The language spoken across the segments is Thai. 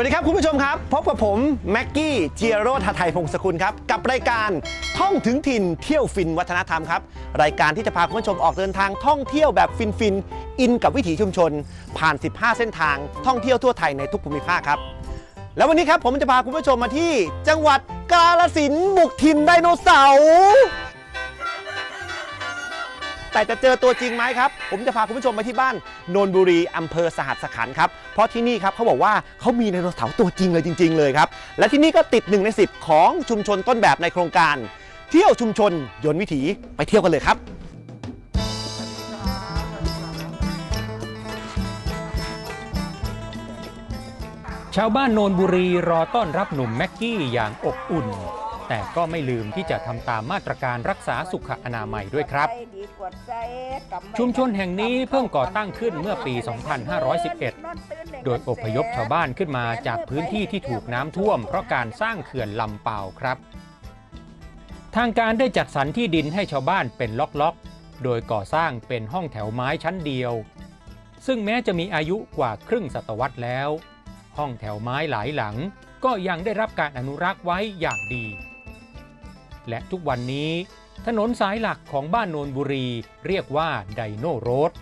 สวัสดีครับคุณผู้ชมครับ พบกับผมแม็กกี้เจียโรธาไทยพงศกุลครับ กับรายการท่องถึงถิ่นเที่ยวฟินวัฒนธรรมครับ รายการที่จะพาคุณผู้ชมออกเดินทางท่องเที่ยวแบบฟินฟินอินกับวิถีชุมชน ผ่าน 15 เส้นทางท่องเที่ยวทั่วไทยในทุกภูมิภาคครับ แล้ววันนี้ครับผมจะพาคุณผู้ชมมาที่จังหวัดกาฬสินธุ์บุกถิ่นไดโนเสาร์ แต่จะเจอตัวจริงไหมครับ ผมจะพาคุณผู้ชมไปที่บ้านโนนบุรีอำเภอสหัสขันธ์ครับ เพราะที่นี่ครับเขาบอกว่าเขามีไดโนเสาร์ตัวจริงเลยจริง ๆ เลยครับ และที่นี่ก็ติด1ใน10ของชุมชนต้นแบบในโครงการ เที่ยวชุมชนยนต์วิถีไปเที่ยวกันเลยครับ ชาวบ้านโนนบุรีรอต้อนรับหนุ่มแม็กกี้อย่างอบอุ่น แต่ก็ไม่ลืมที่จะทำตามมาตรการรักษาสุขอนามัยด้วยครับ ชุมชนแห่งนี้เพิ่งก่อตั้งขึ้นเมื่อปี 2511 โดยอพยพชาวบ้านขึ้นมาจากพื้นที่ที่ถูกน้ำท่วม เพราะการสร้างเขื่อนลำเปล่าครับ ทางการได้จัดสรรที่ดินให้ชาวบ้านเป็นล็อกๆ โดยก่อสร้างเป็นห้องแถวไม้ชั้นเดียว ซึ่งแม้จะมีอายุกว่าครึ่งศตวรรษแล้ว ห้องแถวไม้หลายหลังก็ยังได้รับการอนุรักษ์ไว้อย่างดี และทุกวันนี้ ถนนสายหลักของบ้านโนนบุรีเรียกว่าไดโนโรด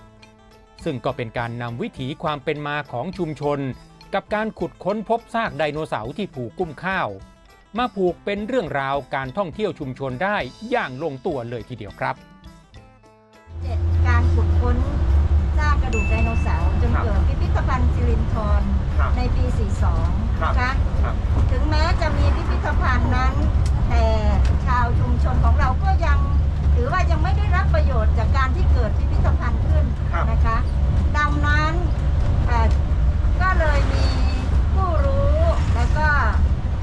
ซึ่งก็เป็นการนำวิถีความเป็นมาของชุมชน กับการขุดค้นพบซากไดโนเสาร์ที่ผูกกุ้มข้าว มาผูกเป็นเรื่องราวการท่องเที่ยวชุมชนได้อย่างลงตัวเลยทีเดียวครับเจ็ดการขุดค้นซากกระดูกไดโนเสาร์จนครับเกิดพิพิธภัณฑ์สิรินธรครับในปี 42ครับนะคะครับถึงแม้จะมีพิพิธภัณฑ์นั้น แต่ชาวชุมชนของเราก็ยังถือว่ายังไม่ได้รับประโยชน์จากการที่เกิดพิพิธภัณฑ์ขึ้นครับนะคะ ดังนั้นเอ่อก็เลยมีผู้รู้แล้วก็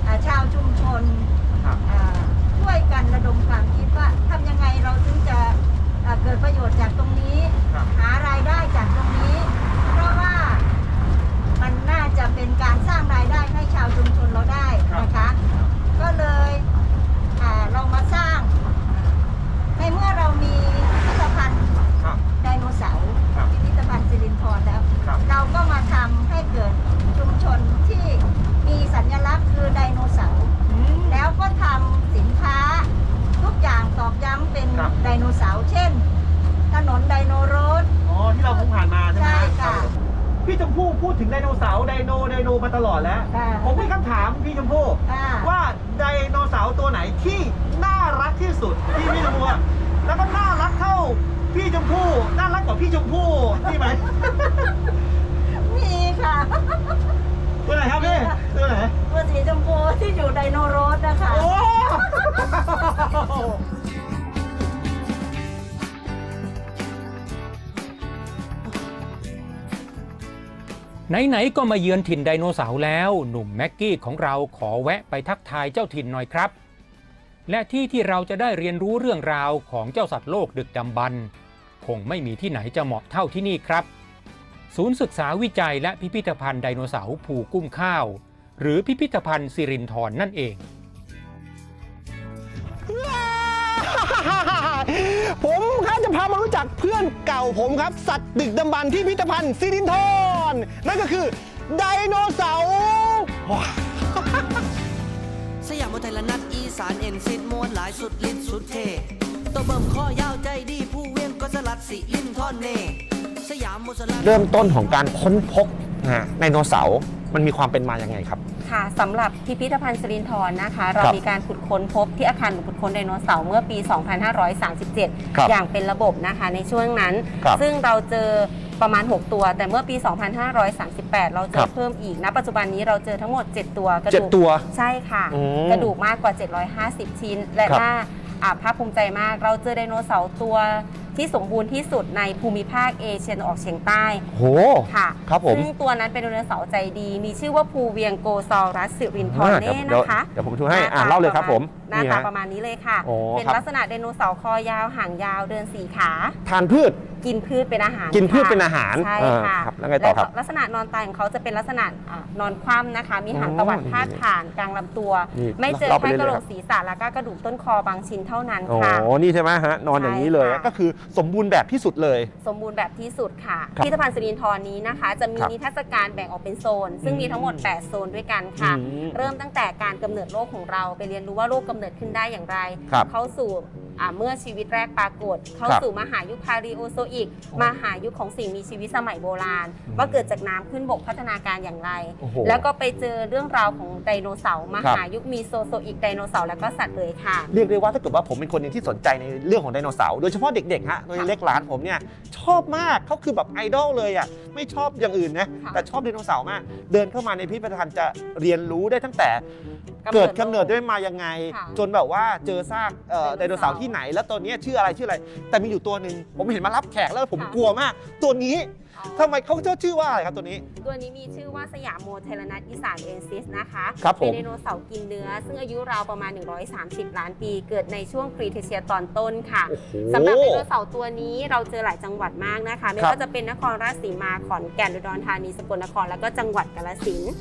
เอ่อชาวชุมชน ครับ เอ่อช่วยกันระดมความคิดว่าทำยังไงเราถึงจะเอ่อเกิดประโยชน์จากตรงนี้ ครับ หารายได้จากตรงนี้ เพราะว่ามันน่าจะเป็นการสร้างรายได้ให้ชาวชุมชนเราได้นะคะ ก็เลยอ่าเรามาสร้าง ในเมื่อเรามีพิพิธภัณฑ์ ครับ ไดโนเสาร์ ครับ พิพิธภัณฑ์สิรินธรแล้ว ครับ เราก็มาทำให้เกิดชุมชนที่มีสัญลักษณ์คือไดโนเสาร์ แล้วก็ทำสินค้าทุกอย่างตอกย้ำเป็น ครับ ไดโนเสาร์เช่น ถนนไดโนโรด อ๋อที่เราเพิ่งผ่านมาใช่ไหม ใช่ค่ะ พี่ชมพู่พูดถึงไดโนเสาร์ไดโนไดโนมาตลอดแล้ว ค่ะ ผมมีคำถามพี่ชมพู่อ่า ว่าไดโนเสาร์ตัวไหนที่น่ารักที่สุดที่พี่ชมพู่อะแล้วก็น่ารักเท่าพี่ชมพู่น่ารักกว่าพี่ชมพู่นี่ไหม มีค่ะ ตัวไหนครับพี่ตัวไหน ตัวสีชมพูที่อยู่ไดโนโรดนะคะ โอ้ ไหนๆก็มาเยือนถิ่นไดโนเสาร์แล้ว หนุ่มแม็กกี้ของเราขอแวะไปทักทายเจ้าถิ่นหน่อยครับ และที่ที่เราจะได้เรียนรู้เรื่องราวของเจ้าสัตว์โลกดึกดำบรรพ์คงไม่มีที่ไหนจะเหมาะเท่าที่นี่ครับ ศูนย์ศึกษาวิจัยและพิพิธภัณฑ์ไดโนเสาร์ผูกุ้มข้าว หรือพิพิธภัณฑ์สิรินธรนั่นเอง ผมครับจะพามารู้จักเพื่อนเก่าผมครับ สัตว์ดึกดำบรรพ์ที่พิพิธภัณฑ์ซิรินทร นั่นก็คือไดโนเสาร์ว้าวสยามมไทยละนัดอีสานเอ็นซิดมวนหลายสุดลิ้นสุดเทตัวเบิ่มข้อยาวใจดีผู้เวียงก็สลัดสิลิ้นท่อนเน่สยามมุสลัด เริ่มต้นของการค้นพบไดโนเสาร์มันมีความเป็นมาอย่างไงครับ ค่ะสำหรับพิพิธภัณฑ์สิรินธรนะคะ เราครับมีการขุดค้นพบที่อาคารขุดค้นไดโนเสาร์เมื่อปีครับ2537 อย่างเป็นระบบนะคะในช่วงนั้นครับซึ่งเราเจอ ประมาณ 6 ตัว แต่เมื่อปี 2538 เราเจครัอบเพิ่มอีกณปัจจุบันนี้เราเจอทั้งหมด 7 ตัวกระเจ็ดดูกตัวใช่ค่ะ อืมกระดูกมากกว่า 750 ชิ้น และครับ น่าอ่าภาคภูมิใจมาก เราเจอไดโนเสาร์ตัว ที่สมบูรณ์ที่สุดในภูมิภาคเอเชียตะวันออกเฉียงใต้โห ค่ะครับผม ซึ่งตัวนั้นเป็นไดโนเสาร์ใจดี มีชื่อว่าภูเวียงโกซอรัสสิรินทรอ่าเน่เดี๋ยวนะคะเดี๋ยวผมดูให้หอ่าตเล่าเลยครับผมหน้านี่ตาฮะประมาณนี้เลยค่ะโอ้เป็นครับลักษณะไดโนเสาร์คอยาวหางยาวเดินสี่ขา ทานพืชกินพืชเป็นอาหาร กินพืชค่ะเป็นอาหารใช่เออค่ะครับแล้วไงต่อครับลักษณะนอนตายของเขาจะเป็นลักษณะอ่านอนคว่ำนะคะ มีหางอ๋อตวัดพาดผ่านกลางลำตัวนี่ไม่เจอเล่าไปแค่เรื่อยๆกระโหลครักบศีรษะแล้วก็กระดูกต้นคอบางชิ้นเท่านั้นโอ้ค่ะนี่ใช่ไหมฮะนอนอย่างนี้เลยใช่ค่ะก็คือสมบูรณ์แบบที่สุดเลย สมบูรณ์แบบที่สุดค่ะครับพิพิธภัณฑ์สิรินทรนี้นะคะ จะมีครับนิทรรศการแบ่งออกเป็นโซน ซึ่งมีทั้งหมด8โซนด้วยกันค่ะ อืมเริ่มตั้งแต่การกำเนิดโลกของเราไปเรียนรู้ว่าโลกกำเนิดขึ้นได้อย่างไร ครับเข้าสู่อ่าเมื่อชีวิตแรกปรากฏ เข้าครับสู่มหายุคพาริโอโซอิกมหายุคของสิ่งมีชีวิตสมัยโบราณ อืม ว่าเกิดจากน้ำขึ้นบกพัฒนาการอย่างไร โอ้โห แล้วก็ไปเจอเรื่องราวของไดโนเสาร์มครับหายุคมีโซโซอิกไดโนเสาร์แล้วก็สัตว์เลยค่ะเรียกได้ว่าถ้าเกิดว่าผมเป็นคนหนึ่งที่สนใจในเรื่องของไดโนเสาร์โดยเฉพาะเด็กๆฮะโดยเล็กหลานผมเนี่ยชอบมากเขาคือแบบไอดอลเลยอะไม่ชอบอย่างอื่นนะค่ะแต่ชอบไดโนเสาร์มาก เดินเข้ามาในพิพิธภัณฑ์จะเรียนรู้ได้ตั้งแต่กำเนิดเกิดกำเนิดได้มายังไงค่ะจนแบบว่าเจอซากเอ่อไดไดโนโนเสาเสาร์ร์ที่ไหน แล้วตัวเนี้ยชื่ออะไรชื่ออะไร แต่มีอยู่ตัวหนึ่งผมเห็นมารับแขกแล้วผมค่ะกลัวมาก ตัวนี้อ๋อ ทำไมเขาเจ้าชื่อว่าอะไรครับตัวนี้ ตัวนี้มีชื่อว่าสยามโมเทลนัสอีสานเอนซิสนะคะครับผมเป็นไดโนเสาร์กินเนื้อ ซึ่งอายุราวประมาณ 130 ล้านปี เกิดในช่วงครีเทเชียตอนต้นค่ะโอ้โหสำหรับไดโนเสาร์ตัวนี้เราเจอหลายจังหวัดมากนะคะ ไม่ครับว่าจะเป็นนครราชสีมาขอนแก่นอุดรธานีสกลนครแล้วก็จังหวัดกาฬสินธุ์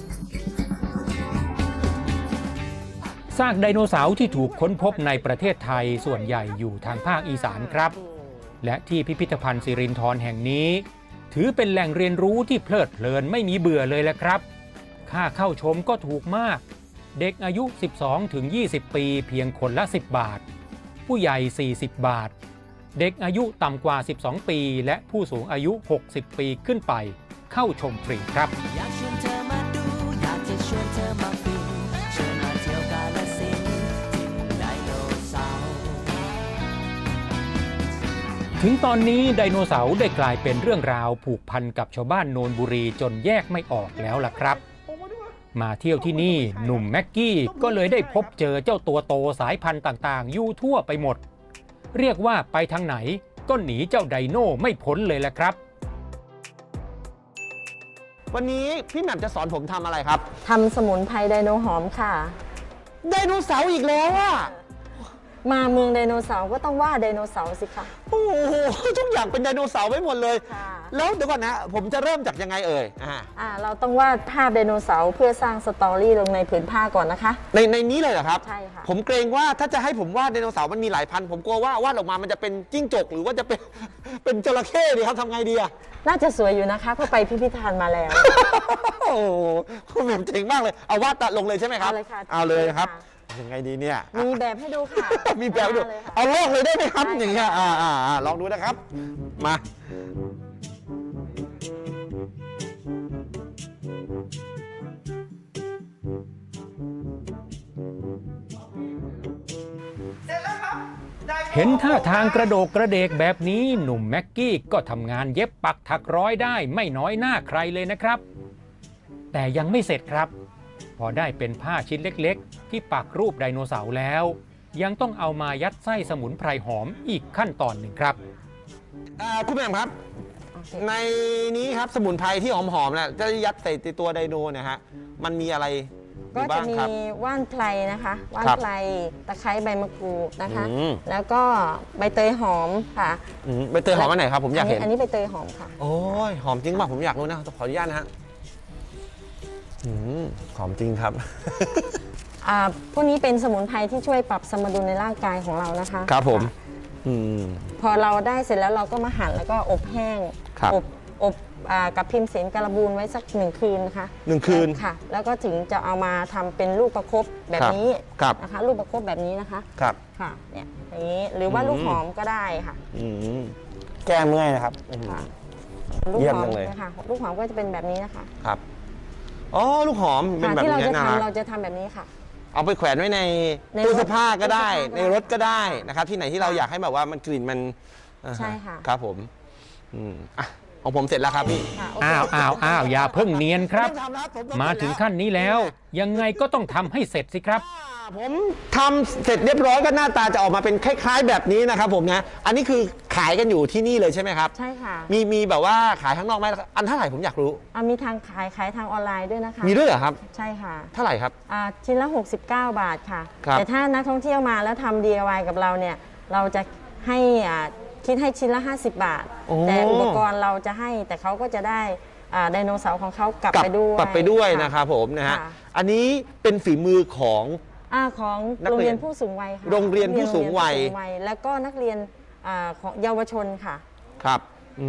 ซากไดโนเสาร์ที่ถูกค้นพบในประเทศไทยส่วนใหญ่อยู่ทางภาคอีสานครับ และที่พิพิธภัณฑ์สิรินธรแห่งนี้ ถือเป็นแหล่งเรียนรู้ที่เพลิดเพลินไม่มีเบื่อเลยแหละครับ ค่าเข้าชมก็ถูกมาก เด็กอายุ 12 ถึง 20 ปีเพียงคนละ 10 บาท ผู้ใหญ่ 40 บาท เด็กอายุต่ำกว่า 12 ปี และผู้สูงอายุ 60 ปีขึ้นไป เข้าชมฟรีครับ ถึงตอนนี้ไดโนเสาร์ได้กลายเป็นเรื่องราวผูกพันกับชาวบ้านโนนบุรีจนแยกไม่ออกแล้วล่ะครับ มาเที่ยวที่นี่หนุ่มแม็กกี้ก็เลยได้พบเจอเจ้าตัวโตสายพันธุ์ต่างๆ อยู่ทั่วไปหมด เรียกว่าไปทางไหนก็หนีเจ้าไดโน่ไม่พ้นเลยแหละครับ วันนี้พี่แหม่มจะสอนผมทำอะไรครับทำสมุนไพรไดโนหอมค่ะ ไดโนเสาร์อีกแล้วอะ มาเมืองไดโนเสาร์ก็ต้องว่าไดโนเสาร์สิคะ โอ้โหทุกอย่างเป็นไดโนเสาร์ไปหมดเลย ค่ะ แล้วเดี๋ยวก่อนนะ ผมจะเริ่มจากยังไงเอ่ยอ่าอ่าเราต้องวาดภาพไดโนเสาร์เพื่อสร้างสตอรี่ลงในผืนผ้าก่อนนะคะ ในในนี้เลยเหรอครับ ใช่ค่ะ ผมเกรงว่าถ้าจะให้ผมวาดไดโนเสาร์มันมีหลายพัน ผมกลัวว่าวาดออกมามันจะเป็นจิ้งจก หรือว่าจะเป็น เป็นจระเข้ดีครับทำไงดีอะ น่าจะสวยอยู่นะคะเพราะไปพิพิธภัณฑ์มาแล้ว โอ้โหคุณแหม่มเจ๋งมากเลย เอาวาดตัดลงเลยใช่ไหมครับ เอาเลยค่ะเอาเลยครับ ค่ะ ยังไงดีเนี่ยมีแบบให้ดูค่ะมีแบบให้ดูมาเลยค่ะเอาลอกเลยได้ไหมครับได้ค่ะอย่างเงี้ยอ่าอ่าอ่าลองดูนะครับ มาเห็นท่าทางกระโดกกระเดกแบบนี้หนุ่มแม็กกี้ก็ทำงานเย็บปักถักร้อยได้ไม่น้อยหน้าใครเลยนะครับ แต่ยังไม่เสร็จครับ พอได้เป็นผ้าชิ้นเล็กๆ ที่ปักรูปไดโนเสาร์แล้ว ยังต้องเอามายัดไส้สมุนไพรหอมอีกขั้นตอนหนึ่งครับอ่าคุณแหม่มครับ ในนี้ครับสมุนไพรที่หอมๆน่ะจะยัดใส่ตัวไดโนเนะฮะมันมีอะไรอก็ยู่จะบ้างมีครับว่านไพรนะคะว่านครับไพรตะไคร้ใบมะกรูดนะคะอืมแล้วก็ใบเตยหอมค่ะอืมใบเตยหอมอันไหนครับผมอยากเห็นอันนี้ใบเตยหอมค่ะโอ้ยหอมจริงป่ะผมอยากรู้นะขออนุญาตนะฮะ อืมหอมจริงครับ อ่าพวกนี้เป็นสมุนไพรที่ช่วยปรับสมดุลในร่างกายของเรานะคะครับผมอืม พอเราได้เสร็จแล้วเราก็มาหั่นแล้วก็อบแห้งครับอบอบอ่ากับพิมพ์เสนการบูนไว้สักหนึ่งคืนนะคะหนึ่งคืนค่ะ แล้วก็ถึงจะเอามาทำเป็นลูกประคบแบบนี้ครับ นะคะลูกประคบแบบนี้นะคะครับ ค่ะเนี่ยอย่างนี้หรือว่าอืม ลูกหอมก็ได้ค่ะอืมแก้เมื่อยนะครับอืมค่ะลูกเยี่ยมหอจัมงเลย นะคะลูกหอมก็จะเป็นแบบนี้นะคะ ครับ อ๋อลูกหอมเป็นค่ะแบบที่เรานี้จะนะคทำรัเราบจะทำแบบนี้ค่ะ เอาไปแขวนไว้ในในตู้รถเสื้อผ้าก็ได้ตู้เสื้อผ้าในรถก็ได้นะครับที่ไหนที่เราอยากให้แบบว่ามันกลิ่นมันอ่าฮใช่ค่ะ ครับผมอืมอะของผมเสร็จแล้วครับพี่ ค่ะโเค อ้าวอ้าวอ้าวอย่าเพิ่งเนียนครับไต้องทำนะผทำมาถึงขั้นนี้แล้ว ยังไงก็ต้องทำให้เสร็จสิครับ อ่า ผมทำเสร็จเรียบร้อยก็หน้าตาจะออกมาเป็นคล้าย ๆ แบบนี้นะครับผมนะ อันนี้คือขายกันอยู่ที่นี่เลยใช่ไหมครับ ใช่ค่ะ มีมีแบบว่าขายข้างนอกไหมอันเท่าไหร่ผมอยากรู้ อะมีทางขายขายทางออนไลน์ด้วยนะคะ มีด้วยเหรอครับ ใช่ค่ะ เท่าไหร่ครับ อ่าชิ้นละ 69 บาทค่ะ ครับ แต่ถ้านักท่องเที่ยวมาแล้วทำ DIY กับเราเนี่ย เราจะให้อ่าคิดให้ชิ้นละ 50 บาท โอ้ แต่อุปกรณ์เราจะให้แต่เขาก็จะได้อ่าไดโนเสาร์ของเขากลับกลับไปด้วย กลับไปด้วยค่ะนะครับผมนะฮะ ค่ะ อันนี้เป็นฝีมือของ อ่าของนักโรงเรียนเรียนผู้สูงวัยค่ะโรงเรียนผู้สูงวัย โรงเรีนผู้สูงแล้วก็นักเรียนอ่าของเยาวชนค่ะ ครับ อื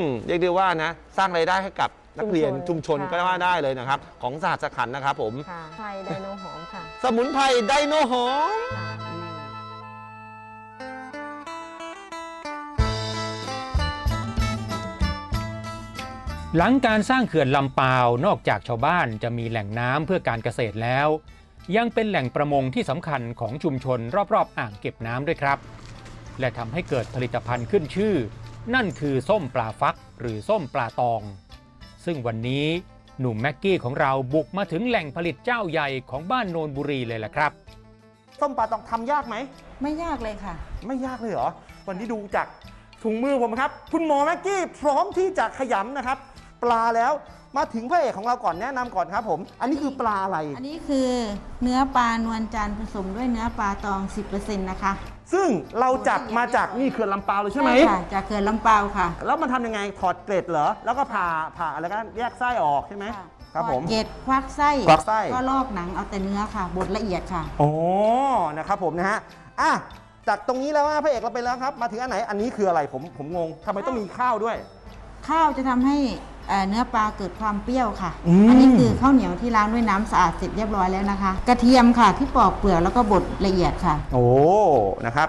ม เรียกได้ว่านะ สร้างรายได้ให้กับนักเรียนชุชุมมชชนนก็ว่าได้เลยนะครับ ของสหสขันธ์นะครับผม ค่ะไทยไดโนหอมค่ะ สมุนไพรไดโนหอมค่ะหลังการสร้างเขื่อนลำปาวนอกจากชาวบ้านจะมีแหล่งน้ำเพื่อการเกษตรแล้ว ยังเป็นแหล่งประมงที่สำคัญของชุมชนรอบๆอ่างเก็บน้ำด้วยครับ และทำให้เกิดผลิตภัณฑ์ขึ้นชื่อ นั่นคือส้มปลาฟักหรือส้มปลาตอง ซึ่งวันนี้หนุ่มแม็กกี้ของเราบุกมาถึงแหล่งผลิตเจ้าใหญ่ของบ้านโนนบุรีเลยแหละครับ ส้มปลาตองทำยากไหม ไม่ยากเลยค่ะ ไม่ยากเลยเหรอ วันนี้ดูจากถุงมือผมครับ คุณหมอแม็กกี้พร้อมที่จะขยำนะครับ ปลาแล้ว มาถึงพระเอกของเราก่อนแนะนำก่อนครับผม อันนี้คือปลาอะไร อันนี้คือเนื้อปลานวลจันทร์ผสมด้วยเนื้อปลาตอง 10%นะคะซึ่งเราจับมาจากนี่เขื่อนลำปาวเลยใช่ไหมค่ะจากเขื่อนลำเปาวค่ะแล้วมันทำยังไงถอดเกล็ดเหรอแล้วก็ผ่าผ่าอะไรกันแยกไส้ออกใช่ไหมครับผม เกล็ดควักไส้ควักไส้ ก็ลอกหนังเอาแต่เนื้อค่ะบดละเอียดค่ะ โอ้นะครับผมนะฮะอะจากตรงนี้แล้วนะพระเอกเราไปแล้วครับ มาถึงอันไหนอันนี้คืออะไรผมผมงงทำไมต้องมีข้าวด้วย ข้าวจะทำให้ เอ่อเนื้อปลาเกิดความเปรี้ยวค่ะอืมอันนี้คือข้าวเหนียวที่ล้างด้วยน้ำสะอาดเสร็จเรียบร้อยแล้วนะคะ กระเทียมค่ะที่ปอกเปลือกแล้วก็บดละเอียดค่ะ โอ้ นะครับ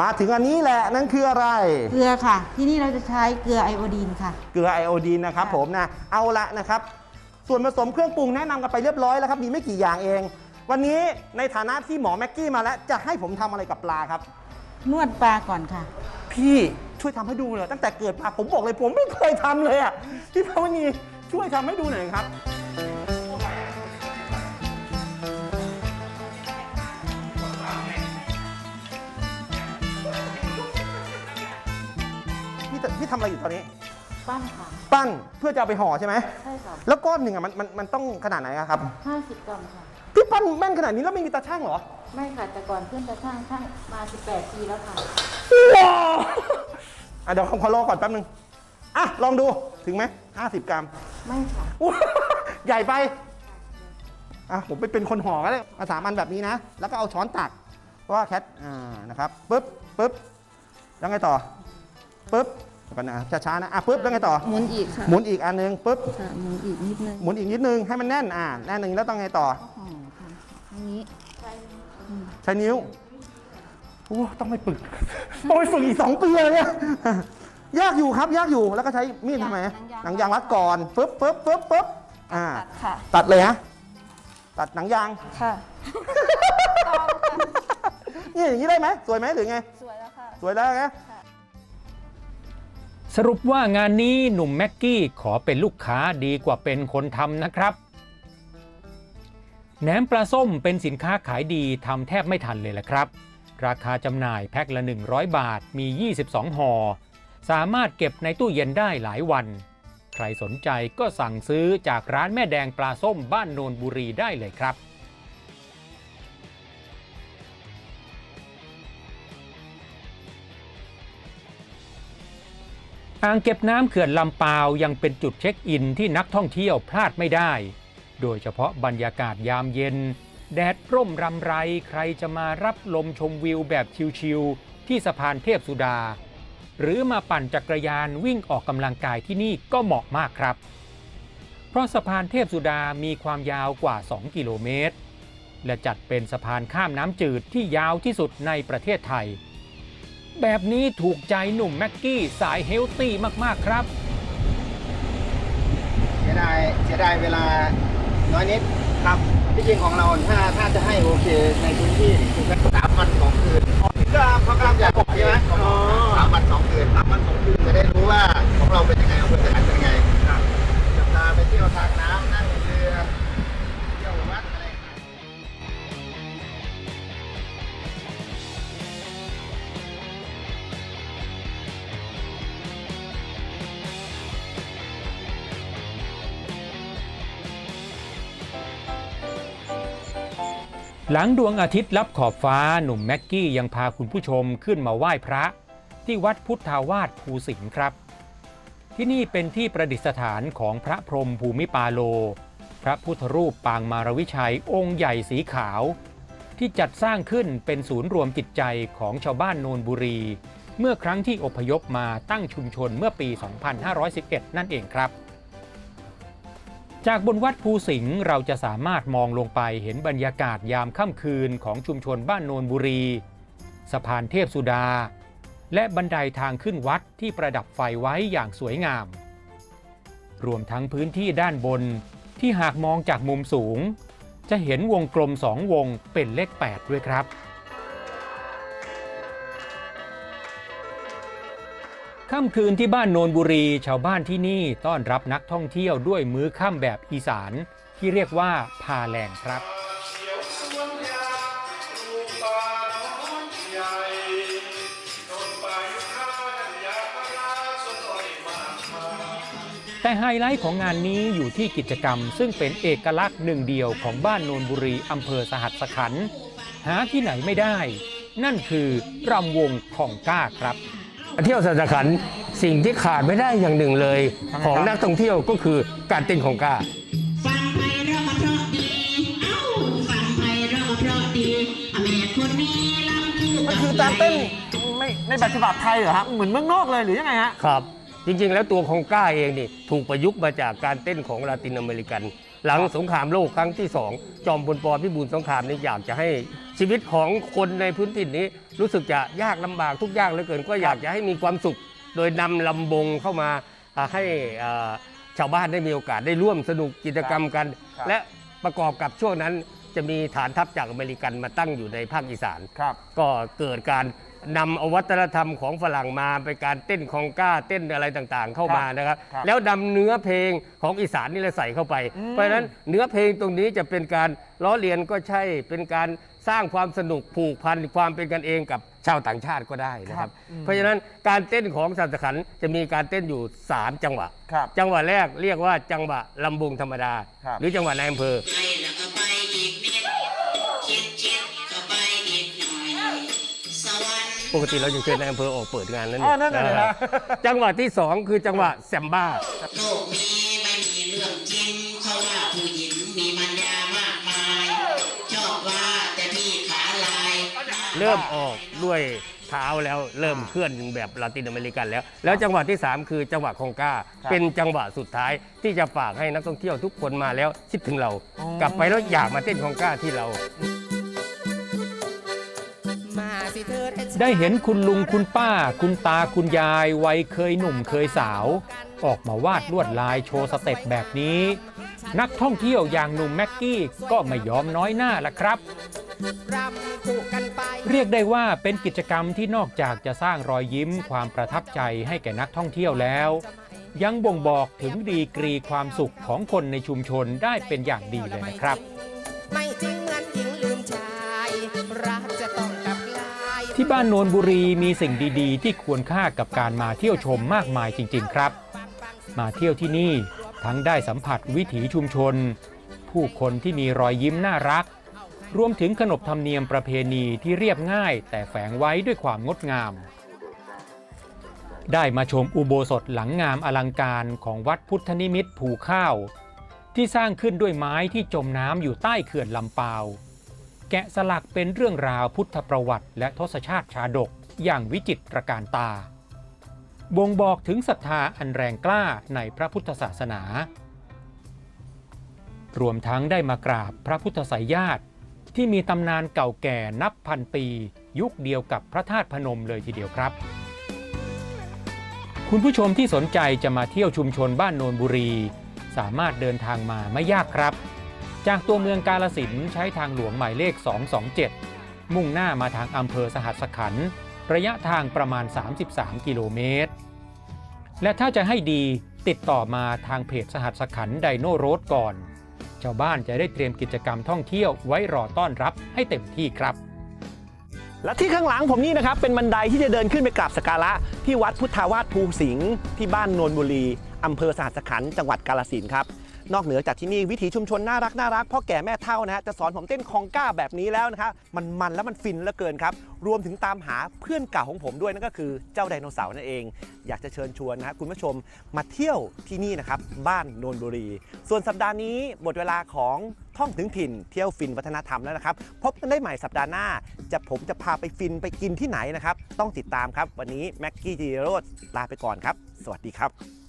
มาถึงอันนี้แหละ นั่นคืออะไร เกลือค่ะ ที่นี่เราจะใช้เกลือไอโอดีนค่ะ เกลือไอโอดีนนะครับค่ะผมนะ เอาละนะครับ ส่วนผสมเครื่องปรุงแนะนำกันไปเรียบร้อยแล้วครับ มีไม่กี่อย่างเอง วันนี้ในฐานะที่หมอแม็กกี้มาแล้ว จะให้ผมทำอะไรกับปลาครับ นวดปลาก่อนค่ะ พี่ ช่วยทำให้ดูเลยตั้งแต่เกิดมาผมบอกเลยผมไม่เคยทำเลยอะพี่พาวนีช่วยทำให้ดูหน่อยครับพี่ตพี่ทำอะไรอยู่ตอนนี้ ปั้นค่ะ ปั้นเพื่อจะเอาไปห่อใช่ไหมใช่ค่ะแล้วก้อนหนึ่งอะมันมันมันต้องขนาดไหนอะครับ50กรัมค่ะพี่ปั้นแม่นขนาดนี้แล้วไม่มีตาช่างเหรอ ไม่ค่ะแต่ก่อนเพื่อนจะช่างช่างมา 18 ปีแล้วค่ะว้าว อะเดี๋ยวขอรอก่อนแป๊บนึง อะ ลองดูถึงไหม50กรัม ไม่ค่ะอุ๊ยใหญ่ไป อะ ผมไปเป็นคนห่อก็ได้เอาสามอันแบบนี้นะ แล้วก็เอาช้อนตัก เพราะว่าแคท อ่า นะครับ ปึ๊บ ปึ๊บ แล้วไงต่อ ปึ๊บเดี๋ยวกันนะ ช้าๆนะ อะ ปึ๊บ แล้วไงต่อ หมุนอีกค่ะหมุนอีกอันนึง ปึ๊บ ค่ะหมุนอีกนิดนึงหมุนอีกนิดนึง ให้มันแน่น อ่าแน่นหนึ่งแล้วต้องไงต่อ ห่อค่ะอันนี้ ใช้นิ้วโอ้ต้องไปฝึก ต้องไปฝึกอีกสองปีเลยเนี่ยยากอยู่ครับยากอยู่แล้วก็ใช้มีดทำไมหนังยางรัดก่อนปึ๊บปึ๊บปึ๊บปึ๊บอ่าค่ะ ตัดเลยฮะตัดหนังยางค่ะนี่อย่างนี้ได้ไหมสวยไหมหรือไง สวยแล้วค่ะ สวยแล้วไงสรุปว่างานนี้หนุ่มแม็กกี้ขอเป็นลูกค้าดีกว่าเป็นคนทำนะครับแหนมปลาส้มเป็นสินค้าขายดีทำแทบไม่ทันเลยแหละครับ ราคาจำหน่ายแพ็คละ 100 บาทมี 22ห่อสามารถเก็บในตู้เย็นได้หลายวัน ใครสนใจก็สั่งซื้อจากร้านแม่แดงปลาส้มบ้านโนนบุรีได้เลยครับอ่างเก็บน้ำเขื่อนลำปาวยังเป็นจุดเช็คอินที่นักท่องเที่ยวพลาดไม่ได้ โดยเฉพาะบรรยากาศยามเย็น แดดร่มรำไรใครจะมารับลมชมวิวแบบชิลๆที่สะพานเทพสุดา หรือมาปั่นจักรยานวิ่งออกกำลังกายที่นี่ก็เหมาะมากครับ เพราะสะพานเทพสุดามีความยาวกว่า 2 กิโลเมตร และจัดเป็นสะพานข้ามน้ำจืดที่ยาวที่สุดในประเทศไทย แบบนี้ถูกใจหนุ่มแม็กกี้สายเฮลตี้มากๆครับเสียดายเสียดายเวลาน้อยนิดครับ ที่จริงของเราถ้าถ้าจะให้โอเคในพื้นที่นี่คือสักสามวันสองคืนก็เขากำลังจะบอกใช่ไหมสามวันสองคืนสามวันสองคืนจะได้รู้ว่าของเราเป็นยังไงของคนอื่นเป็นยังไงจะพาไปเที่ยวทางน้ำนั่ง หลังดวงอาทิตย์ลับขอบฟ้าหนุ่มแม็กกี้ยังพาคุณผู้ชมขึ้นมาไหว้พระ ที่วัดพุทธาวาสภูสิงห์ครับ ที่นี่เป็นที่ประดิษฐานของพระพรหมภูมิปาโล พระพุทธรูปปางมารวิชัยองค์ใหญ่สีขาว ที่จัดสร้างขึ้นเป็นศูนย์รวมจิตใจของชาวบ้านโนนบุรี เมื่อครั้งที่อพยพมาตั้งชุมชนเมื่อปี 2511 นั่นเองครับ จากบนวัดภูสิงห์เราจะสามารถมองลงไปเห็นบรรยากาศยามค่ำคืนของชุมชนบ้านโนนบุรี สะพานเทพสุดา และบันไดทางขึ้นวัดที่ประดับไฟไว้อย่างสวยงาม รวมทั้งพื้นที่ด้านบนที่หากมองจากมุมสูง จะเห็นวงกลมสองวงเป็นเลข 8 ด้วยครับ ค่ำคืนที่บ้านโนนบุรี ชาวบ้านที่นี่ต้อนรับนักท่องเที่ยวด้วยมื้อค่ำแบบอีสานที่เรียกว่าพาแรงครับ แต่ไฮไลท์ของงานนี้อยู่ที่กิจกรรม ซึ่งเป็นเอกลักษณ์หนึ่งเดียวของบ้านโนนบุรีอำเภอสหัสขัน หาที่ไหนไม่ได้ นั่นคือรำวงของก้าครับ เที่ยวสัจขันธ์สิ่งที่ขาดไม่ได้อย่างหนึ่งเลย ของนักท่องเที่ยวก็คือการเต้นของกาฟังไพเราะเพราะดีเอ้าฟังไพเราะเพราะดีอะแม่คนนี้ลำคือมันคือการเต้นไม่ในแบบฉบับไทยเหรอฮะเหมือนเมืองนอกเลยหรือยังไงฮะครับจริงๆ แล้วตัวของก้าเองนี่ถูกประยุกต์มาจากการเต้นของลาตินอเมริกัน หลังสงครามโลกครั้งที่สองจอมพลปพิบูลสงครามนี่อยากจะให้ ชีวิตของคนในพื้นที่นี้รู้สึกจะยากลำบากทุกยากเหลือเกิน ก็อยากจะให้มีความสุข โดยนำลำบงเข้ามาอ่าให้อ่าชาวบ้านได้มีโอกาสได้ร่วมสนุกกิจกรรมกันครับและประกอบกับช่วงนั้นจะมีฐานทัพจากอเมริกันมาตั้งอยู่ในภาคอีสานครับก็เกิดการนำเอาวัฒนธรรมของฝรั่งมาไปการเต้นคองก้าเต้นอะไรต่างๆ เข้ามานะครับครับแล้วนำเนื้อเพลงของอีสานนี่แหละใส่เข้าไปอืมเพราะฉะนั้นเนื้อเพลงตรงนี้จะเป็นการล้อเลียนก็ใช่เป็นการ สร้างความสนุกผูกพันความเป็นกันเองกับชาวต่างชาติก็ได้นะครับ เพราะฉะนั้นการเต้นของสัตว์ขันธ์จะมีการเต้นอยู่ 3 จังหวะครับจังหวะแรกเรียกว่าจังหวะลำบงธรรมดาครับหรือจังหวะในอำเภอไปแล้วก็ไปอีกนิดชิดชิดก็ไปอีกหน่อยสวรรค์ปกติเราจะเชิญในอำเภอออกเปิดงานนั่นอ๋อนั่นน่ะเลยนะจังหวะที่สองคือจังหวะแซมบ้าโลกนี้ไม่มี เริ่มออกด้วยเท้าแล้วเริ่มเคลื่อนแบบลาตินอเมริกันแล้ว แล้วจังหวะที่ 3 คือจังหวะคองก้าครับเป็นจังหวะสุดท้ายที่จะฝากให้นักท่องเที่ยวทุกคนมาแล้วคิดถึงเราอ๋อกลับไปแล้วอยากมาเต้นคองก้าที่เรามาสิเธอได้เห็นคุณลุงคุณป้า คุณตาคุณยาย วัยเคยหนุ่มเคยสาว ออกมาวาดลวดลายโชว์สเต็ปแบบนี้ นักท่องเที่ยวอย่างหนุ่มแม็กกี้ก็ไม่ยอมน้อยหน้าละครับรำคู่กันไป เรียกได้ว่าเป็นกิจกรรมที่นอกจากจะสร้างรอยยิ้มความประทับใจให้แก่นักท่องเที่ยวแล้ว ยังบ่งบอกถึงดีกรีความสุขของคนในชุมชนได้เป็นอย่างดีเลยนะครับ ไม่จริงเหมือนหญิงลืมชายรักจะต้องกลับลายที่บ้านโนนบุรีมีสิ่งดีๆ ที่ควรค่ากับการมาเที่ยวชมมากมายจริง ๆ ครับ มาเที่ยวที่นี่ทั้งได้สัมผัสวิถีชุมชน ผู้คนที่มีรอยยิ้มน่ารัก รวมถึงขนบธรรมเนียมประเพณีที่เรียบง่าย แต่แฝงไว้ด้วยความงดงาม ได้มาชมอุโบสถหลังงามอลังการของวัดพุทธนิมิตรภูข้าว ที่สร้างขึ้นด้วยไม้ที่จมน้ำอยู่ใต้เขื่อนลำปาว แกะสลักเป็นเรื่องราวพุทธประวัติ และทศชาติชาดกอย่างวิจิตรการตา บ่งบอกถึงศรัทธาอันแรงกล้าในพระพุทธศาสนา รวมทั้งได้มากราบพระพุทธไสยญาติ ที่มีตำนานเก่าแก่นับพันปี ยุคเดียวกับพระธาตุพนมเลยทีเดียวครับ คุณผู้ชมที่สนใจจะมาเที่ยวชุมชนบ้านโนนบุรี สามารถเดินทางมาไม่ยากครับ จากตัวเมืองกาลสินใช้ทางหลวงหมายเลข 227 มุ่งหน้ามาทางอำเภอสหัสขันธ์ระยะทางประมาณ 33 กิโลเมตร และถ้าจะให้ดีติดต่อมาทางเพจสหัสขันไดโนโรดก่อน ชาวบ้านจะได้เตรียมกิจกรรมท่องเที่ยวไว้รอต้อนรับให้เต็มที่ครับและที่ข้างหลังผมนี่นะครับเป็นบันไดที่จะเดินขึ้นไปกราบสักการะที่วัดพุทธาวาสภูสิงห์ที่บ้านโนนบุรีอำเภอสหัสขันธ์จังหวัดกาลสินครับ นอกเหนือจากที่นี่วิถีชุมชนน่ารักน่ารักพ่อแก่แม่เท่านะฮะจะสอนผมเต้นคองก้าแบบนี้แล้วนะครับมันมันและมันฟินเหลือเกินครับ รวมถึงตามหาเพื่อนเก่าของผมด้วยนั่นก็คือเจ้าไดโนเสาร์นั่นเอง อยากจะเชิญชวนนะคคุณผู้ชมมาเที่ยวที่นี่นะครับบ้านโนนบุรี ส่วนสัปดาห์นี้หมดเวลาของท่องถึงถิ่นเที่ยวฟินวัฒนธรรมแล้วนะครับ พบกันได้ใหม่สัปดาห์หน้า จะผมจะพาไปฟินไปกินที่ไหนนะครับ ต้องติดตามครับ วันนี้แม็กกี้จีโรสลาไปก่อนครับ สวัสดีครับ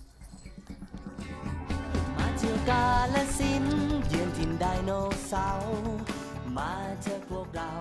กาลสินเยือนถิ่นไดโนเสาร์มาเจอพวกเรา